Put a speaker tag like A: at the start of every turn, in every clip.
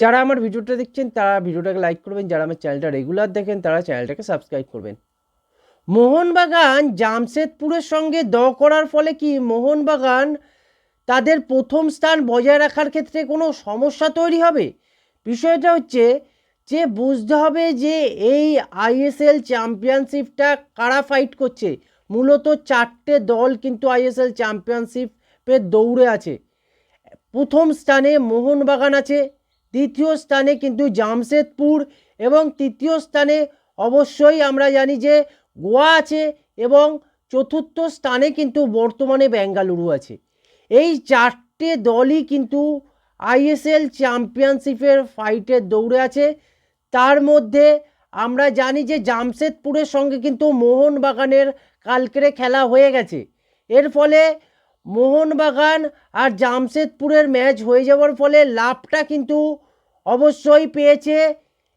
A: যারা আমার ভিডিওটা দেখছেন, তারা ভিডিওটাকে লাইক করবেন। যারা আমার চ্যানেলটা রেগুলার দেখেন, তারা চ্যানেলটাকে সাবস্ক্রাইব করবেন। মোহনবাগান জামশেদপুরের সঙ্গে দ করার ফলে কি মোহনবাগান তাদের প্রথম স্থান বজায় রাখার ক্ষেত্রে কোনো সমস্যা তৈরি হবে? বিষয়টা হচ্ছে যে বুঝতে হবে যে এই আইএসএল চ্যাম্পিয়নশিপটা কারা ফাইট করছে? মূলত চারটে দল কিন্তু আইএসএল চ্যাম্পিয়নশিপের দৌড়ে আছে। প্রথম স্থানে মোহনবাগান আছে দ্বিতীয় স্থানে কিন্তু জামশেদপুর এবং তৃতীয় স্থানে অবশ্যই আমরা জানি যে গোয়া আছে এবং চতুর্থ স্থানে কিন্তু বর্তমানে বেঙ্গালুরু আছে। এই চারটে দলই কিন্তু আইএসএল চ্যাম্পিয়নশিপের ফাইটের দৌড়ে আছে। তার মধ্যে আমরা জানি যে জামশেদপুরের সঙ্গে কিন্তু মোহনবাগানের কালকেরে খেলা হয়ে গেছে। এর ফলে মোহনবাগান আর জামশেদপুরের ম্যাচ হয়ে যাওয়ার ফলে লাভটা কিন্তু অবশ্যই পেয়েছে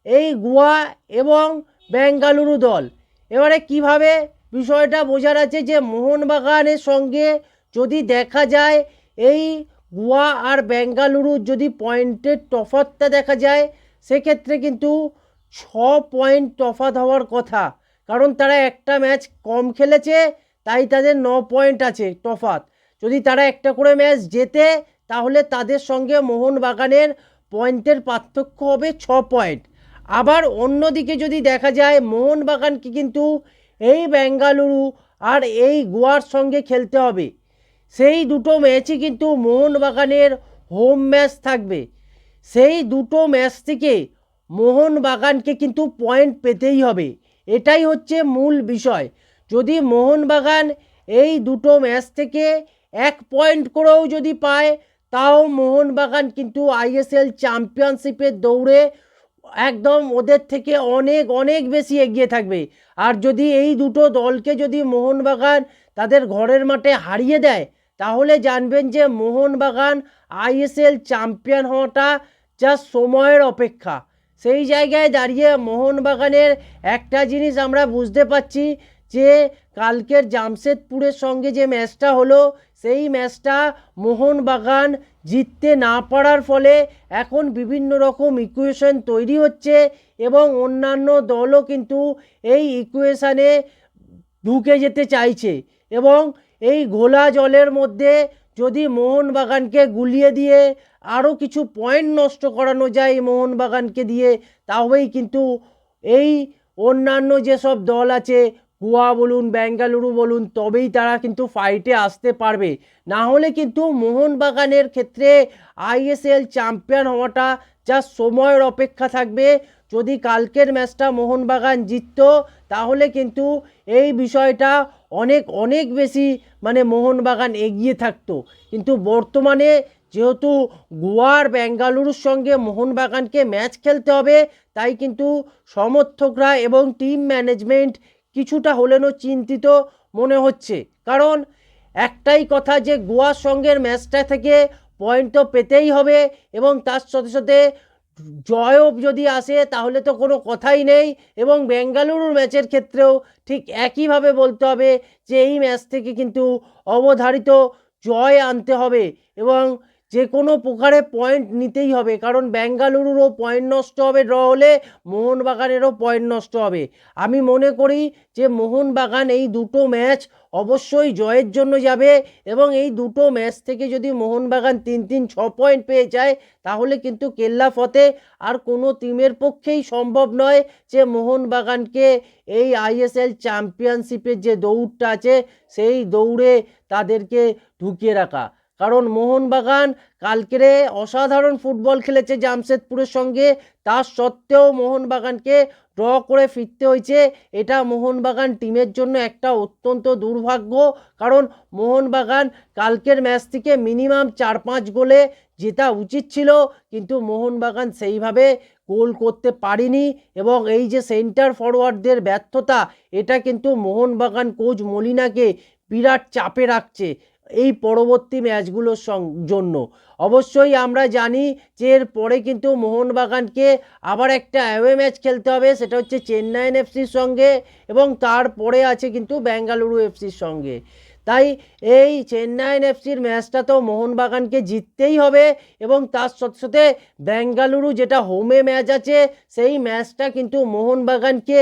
A: এই গোয়া এবং বেঙ্গালুরু দল। এবারে কীভাবে বিষয়টা বোঝার আছে যে মোহনবাগানের সঙ্গে যদি দেখা যায় এই গোয়া আর বেঙ্গালুরুর যদি পয়েন্টের তফাতটা দেখা যায়, সেক্ষেত্রে কিন্তু ছ পয়েন্ট তফাত হওয়ার কথা। কারণ তারা একটা ম্যাচ কম খেলেছে, তাই তাদের ন পয়েন্ট আছে তফাত। যদি তারা একটা করে ম্যাচ জেতে, তাহলে তাদের সঙ্গে মোহনবাগানের পয়েন্টের পার্থক্য হবে ছ পয়েন্ট। আবার অন্যদিকে যদি দেখা যায়, মোহনবাগানকে কিন্তু এই বেঙ্গালুরু আর এই গোয়ার সঙ্গে খেলতে হবে। সেই দুটো ম্যাচই কিন্তু মোহনবাগানের হোম ম্যাচ থাকবে। সেই দুটো ম্যাচ থেকে মোহনবাগানকে কিন্তু পয়েন্ট পেতেই হবে। এটাই হচ্ছে মূল বিষয়। যদি মোহনবাগান এই দুটো ম্যাচ থেকে এক পয়েন্ট করেও যদি পায়, তাও মোহনবাগান কিন্তু আইএসএল চ্যাম্পিয়নশিপের দৌড়ে একদম ওদের থেকে অনেক অনেক বেশি এগিয়ে থাকবে। আর যদি এই দুটো দলকে যদি মোহনবাগান তাদের ঘরের মাঠে হারিয়ে দেয়, তাহলে জানবেন যে মোহনবাগান আইএসএল চ্যাম্পিয়ন হওয়াটা যা সময়ের অপেক্ষা। সেই জায়গায় দাঁড়িয়ে মোহনবাগানের একটা জিনিস আমরা বুঝতে পারছি যে কালকের জামশেদপুরের সঙ্গে যে ম্যাচটা হলো সেই ম্যাচটা মোহনবাগান জিততে না পারার ফলে এখন বিভিন্ন রকম ইকুয়েশন তৈরি হচ্ছে এবং অন্যান্য দলও কিন্তু এই ইকুয়েশানে ঢুকে যেতে চাইছে এবং এই ঘোলা জলের মধ্যে যদি মোহনবাগানকে গুলিয়ে দিয়ে আরও কিছু পয়েন্ট নষ্ট করানো যায় মোহনবাগানকে দিয়ে, তাহলেই কিন্তু এই অন্যান্য যেসব দল আছে গোয়া বলুন, বেঙ্গালুরু বলুন, তবেই তারা কিন্তু ফাইটে আসতে পারবে। না হলে কিন্তু মোহনবাগানের ক্ষেত্রে আইএসএল চ্যাম্পিয়ন হওয়াটা যা সময়ের অপেক্ষা থাকবে। যদি কালকের ম্যাচটা মোহনবাগান জিততো, তাহলে কিন্তু এই বিষয়টা অনেক অনেক বেশি মানে মোহনবাগান এগিয়ে থাকতো। কিন্তু বর্তমানে যেহেতু গোয়ার বেঙ্গালুরুর সঙ্গে মোহনবাগানকে ম্যাচ খেলতে হবে, তাই কিন্তু সমর্থকরা এবং টিম ম্যানেজমেন্ট কিছুটা হলেনও চিন্তিত মনে হচ্ছে। কারণ একটাই কথা যে গোয়ার সঙ্গের ম্যাচটা থেকে পয়েন্ট তো পেতেই হবে এবং তার সাথে সাথে জয়ও যদি আসে তাহলে তো কোনো কথাই নেই এবং বেঙ্গালুরুর ম্যাচের ক্ষেত্রেও ঠিক একইভাবে বলতে হবে যে এই ম্যাচ থেকে কিন্তু অবধারিত জয় আনতে হবে এবং যে কোনো প্রকারে পয়েন্ট নিতেই হবে, কারণ বেঙ্গালুরুরও পয়েন্ট নষ্ট হবে ড্র হলে মোহনবাগানেরও পয়েন্ট নষ্ট হবে। আমি মনে করি যে মোহনবাগান এই দুটো ম্যাচ অবশ্যই জয়ের জন্য যাবে এবং এই দুটো ম্যাচ থেকে যদি মোহনবাগান তিন তিন ছ পয়েন্ট পেয়ে যায়, তাহলে কিন্তু কেল্লা ফতে আর কোনো টিমের পক্ষেই সম্ভব নয় যে মোহনবাগানকে এই আইএসএল চ্যাম্পিয়নশিপের যে দৌড়টা আছে, সেই দৌড়ে তাদেরকে ঢুকিয়ে রাখা। কারণ মোহনবাগান কালকেরে অসাধারণ ফুটবল খেলেছে জামশেদপুরের সঙ্গে। তার সত্ত্বেও মোহনবাগানকে ড্র করে ফিরতে হয়েছে। এটা মোহনবাগান টিমের জন্য একটা অত্যন্ত দুর্ভাগ্য। কারণ মোহনবাগান কালকের ম্যাচ থেকে মিনিমাম চার পাঁচ গোলে জেতা উচিত ছিল। কিন্তু মোহনবাগান সেইভাবে গোল করতে পারিনি এবং এই যে সেন্টার ফরওয়ার্ডদের ব্যর্থতা, এটা কিন্তু মোহনবাগান কোচ মলিনাকে বিরাট চাপে রাখছে। এই পরবর্তী ম্যাচগুলোর জন্য। অবশ্যই আমরা জানি যে এর পরে কিন্তু মোহনবাগানকে আবার একটা অ্যাওয়ে ম্যাচ খেলতে হবে, সেটা হচ্ছে চেন্নাইন এফসির সঙ্গে এবং তারপরে আছে কিন্তু বেঙ্গালুরু এফসির সঙ্গে। তাই এই চেন্নাইন এফসির ম্যাচটা তো মোহনবাগানকে জিততেই হবে এবং তার সাথে সাথে বেঙ্গালুরু যেটা হোমে ম্যাচ আছে, সেই ম্যাচটা কিন্তু মোহনবাগানকে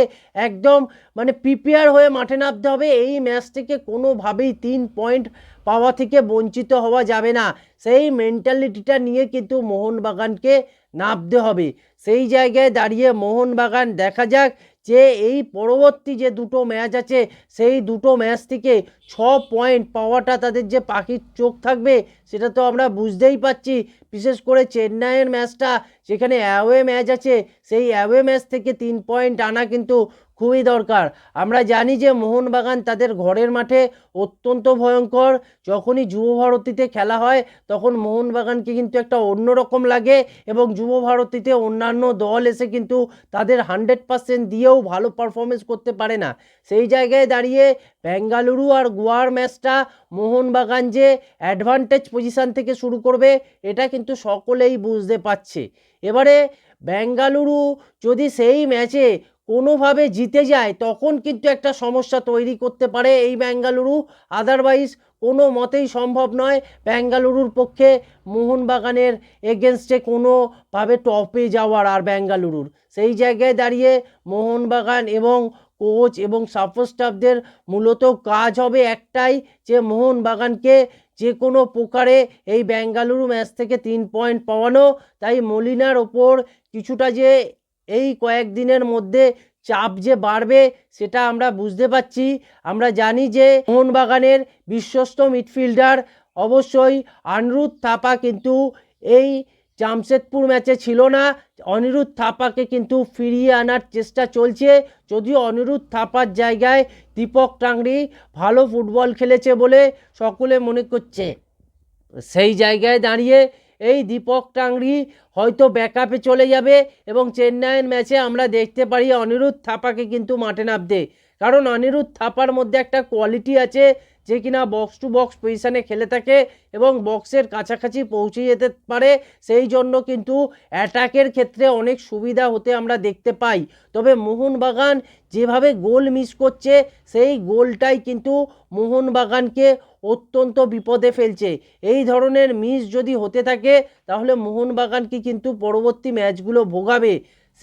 A: একদম মানে প্রিপেয়ার হয়ে মাঠে নামতে হবে। এই ম্যাচ থেকে কোনোভাবেই তিন পয়েন্ট পাওয়া থেকে বঞ্চিত হওয়া যাবে না। সেই মেন্টালিটিটা নিয়ে কিন্তু মোহনবাগানকে নামতে হবে। সেই জায়গায় দাঁড়িয়ে মোহনবাগান দেখা যাক যে এই পরবর্তী যে দুটো ম্যাচ আছে, সেই দুটো ম্যাচ থেকে ছ পয়েন্ট পাওয়াটা তাদের যে পাখির চোখ থাকবে, সেটা তো আমরা বুঝতেই পাচ্ছি বিশেষ করে চেন্নাইয়ের ম্যাচটা, যেখানে অ্যাওয়ে ম্যাচ আছে, সেই অ্যাওয়ে ম্যাচ থেকে তিন পয়েন্ট আনা কিন্তু খুবই দরকার। আমরা জানি যে মোহনবাগান তাদের ঘরের মাঠে অত্যন্ত ভয়ঙ্কর। যখনই যুব ভারতীতে খেলা হয়, তখন মোহনবাগানকে কিন্তু একটা অন্যরকম লাগে এবং যুব ভারতীতে অন্যান্য দল এসে কিন্তু তাদের হান্ড্রেড পার্সেন্ট দিয়েও ভালো পারফরমেন্স করতে পারে না। সেই জায়গায় দাঁড়িয়ে বেঙ্গালুরু আর গোয়ার ম্যাচটা মোহনবাগান যে অ্যাডভান্টেজ পজিশান থেকে শুরু করবে, এটা কিন্তু সকলেই বুঝতে পারছে। এবারে বেঙ্গালুরু যদি সেই ম্যাচে কোনোভাবে জিতে যায়, তখন কিন্তু একটা সমস্যা তৈরি করতে পারে এই বেঙ্গালুরু আদারওয়াইজ কোনো মতেই সম্ভব নয় বেঙ্গালুরুর পক্ষে মোহনবাগানের এগেনস্টে কোনোভাবে টপে যাওয়ার আর বেঙ্গালুরুর সেই জায়গায় দাঁড়িয়ে মোহনবাগান এবং কোচ এবং সাপোর্ট স্টাফদের মূলত কাজ হবে একটাই যে মোহনবাগানকে যে কোনো প্রকারে এই বেঙ্গালুরু ম্যাচ থেকে তিন পয়েন্ট পাওয়ানো। তাই মলিনার ওপর কিছুটা যে এই কয়েকদিনের মধ্যে চাপ যে বাড়বে সেটা আমরা বুঝতে পারছি। আমরা জানি যে মোহনবাগানের বিশ্বস্ত মিডফিল্ডার অবশ্যই আনিরুদ্ধ থাপা কিন্তু এই জামশেদপুর ম্যাচে ছিল না। অনিরুদ্ধ থাপাকে কিন্তু ফিরিয়ে আনার চেষ্টা চলছে। যদিও অনিরুদ্ধ থাপার জায়গায় দীপক টাংরি ভালো ফুটবল খেলেছে বলে সকলে মনে করছে। সেই জায়গায় দাঁড়িয়ে এই দীপক টাংরি হয়তো ব্যাকআপে চলে যাবে এবং চেন্নাইয়ের ম্যাচে আমরা দেখতে পারি অনিরুদ্ধ থাপাকে কিন্তু মাঠে নামতে। কারণ অনিরুদ্ধ থাপার মধ্যে একটা কোয়ালিটি আছে যে কিনা বক্স টু বক্স পজিশানে খেলে থাকে এবং বক্সের কাছাকাছি পৌঁছে যেতে পারে, সেই জন্য কিন্তু অ্যাটাকের ক্ষেত্রে অনেক সুবিধা হতে আমরা দেখতে পাই। তবে মোহনবাগান যেভাবে গোল মিস করছে, সেই গোলটাই কিন্তু মোহনবাগানকে অত্যন্ত বিপদে ফেলছে। এই ধরনের মিস যদি হতে থাকে, তাহলে মোহনবাগানকে কিন্তু পরবর্তী ম্যাচগুলো ভোগাবে।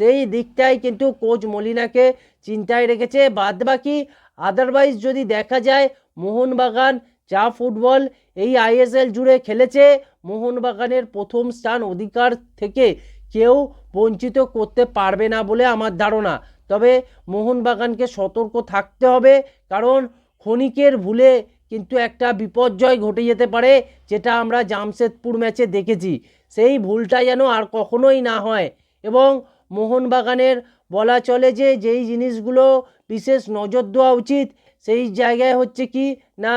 A: সেই দিকটাই কিন্তু কোচ মলিনাকে চিন্তায় রেখেছে। বাদবাকি আদারওয়াইজ যদি দেখা যায়, মোহনবাগান যা ফুটবল, এই আইএসএল জুড়ে খেলেছে, মোহনবাগানের প্রথম স্থান অধিকার থেকে কেউ বঞ্চিত করতে পারবে না বলে আমার ধারণা। তবে মোহনবাগানকে সতর্ক থাকতে হবে, কারণ ক্ষণিকের ভুলে কিন্তু একটা বিপর্যয় ঘটে যেতে পারে, যেটা আমরা জামশেদপুর ম্যাচে দেখেছি। সেই ভুলটা যেন আর কখনোই না হয় এবং মোহনবাগানের বলা চলে যে যেই জিনিসগুলো বিশেষ নজর দেওয়া উচিত, সেই জায়গায় হচ্ছে কি না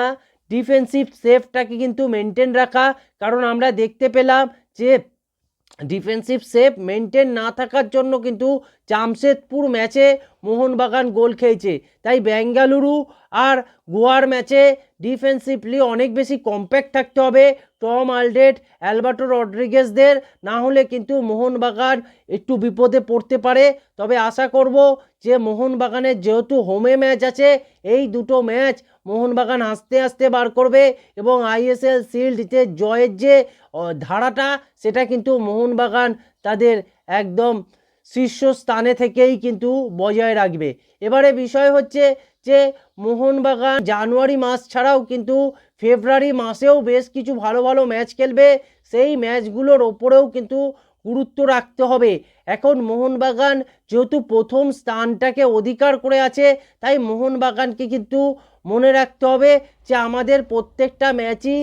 A: ডিফেন্সিভ সেফটাকে কিন্তু মেনটেন রাখা। কারণ আমরা দেখতে পেলাম যে ডিফেন্সিভ সেফ মেনটেন না থাকার জন্য কিন্তু জামশেদপুর ম্যাচে মোহনবাগান গোল খেয়েছে। তাই বেঙ্গালুরু আর গোয়ার ম্যাচে ডিফেন্সিভলি অনেক বেশি কম্প্যাক্ট থাকতে হবে। টম আলডেট, অ্যালবার্টো রড্রিগেজদের না হলে কিন্তু মোহনবাগান একটু বিপদে পড়তে পারে। তবে আশা করব যে মোহনবাগানের যেহেতু হোমে ম্যাচ আছে, এই দুটো ম্যাচ মোহনবাগান আস্তে আস্তে বার করবে এবং আইএসএল শিল্ডতে জয়ের যে ধারাটা, সেটা কিন্তু মোহনবাগান তাদের একদম শীর্ষস্থানে থেকেই কিন্তু বজায় রাখবে। এবারে বিষয় হচ্ছে যে, মোহনবাগান জানুয়ারি মাস ছাড়াও কিন্তু ফেব্রুয়ারি মাসেও বেশ কিছু ভালো ভালো ম্যাচ খেলবে। সেই ম্যাচগুলোর ওপরেও কিন্তু গুরুত্ব রাখতে হবে। এখন মোহনবাগান যেহেতু প্রথম স্থানটাকে অধিকার করে আছে, তাই মোহনবাগানকে কিন্তু মনে রাখতে হবে যে, আমাদের প্রত্যেকটা ম্যাচই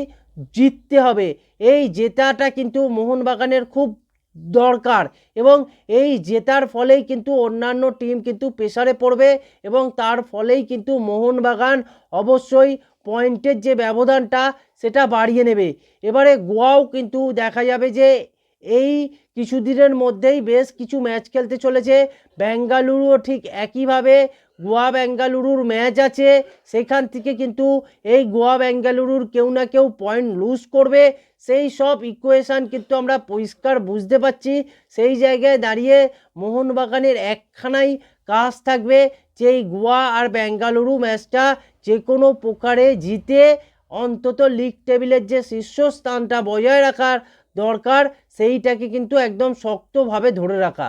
A: জিততে হবে। এই জেতাটা কিন্তু মোহনবাগানের খুব দরকার। এবং এই জেতার ফলেই কিন্তু অন্যান্য টিম কিন্তু প্রেসারে পড়বে এবং তার ফলেই কিন্তু মোহনবাগান অবশ্যই পয়েন্টের যে ব্যবধানটা সেটা বাড়িয়ে নেবে। এবারে গোয়াও কিন্তু দেখা যাবে যে এই কিছুদিনের মধ্যেই বেশ কিছু ম্যাচ খেলতে চলেছে। বেঙ্গালুরুও ঠিক একইভাবে গোয়া বেঙ্গালুরুর ম্যাচ আছে। সেখান থেকে কিন্তু এই গোয়া বেঙ্গালুরুর কেউ না কেউ পয়েন্ট লুজ করবে। সেই সব ইকুয়েশান কিন্তু আমরা পরিষ্কার বুঝতে পারছি। সেই জায়গায় দাঁড়িয়ে মোহনবাগানের একখানাই কাজ থাকবে যে গোয়া আর বেঙ্গালুরু ম্যাচটা যে কোনো প্রকারে জিতে অন্তত লিগ টেবিলের যে শীর্ষস্থানটা বজায় রাখার দরকার, সেইটাকে কিন্তু একদম শক্তভাবে ধরে রাখা।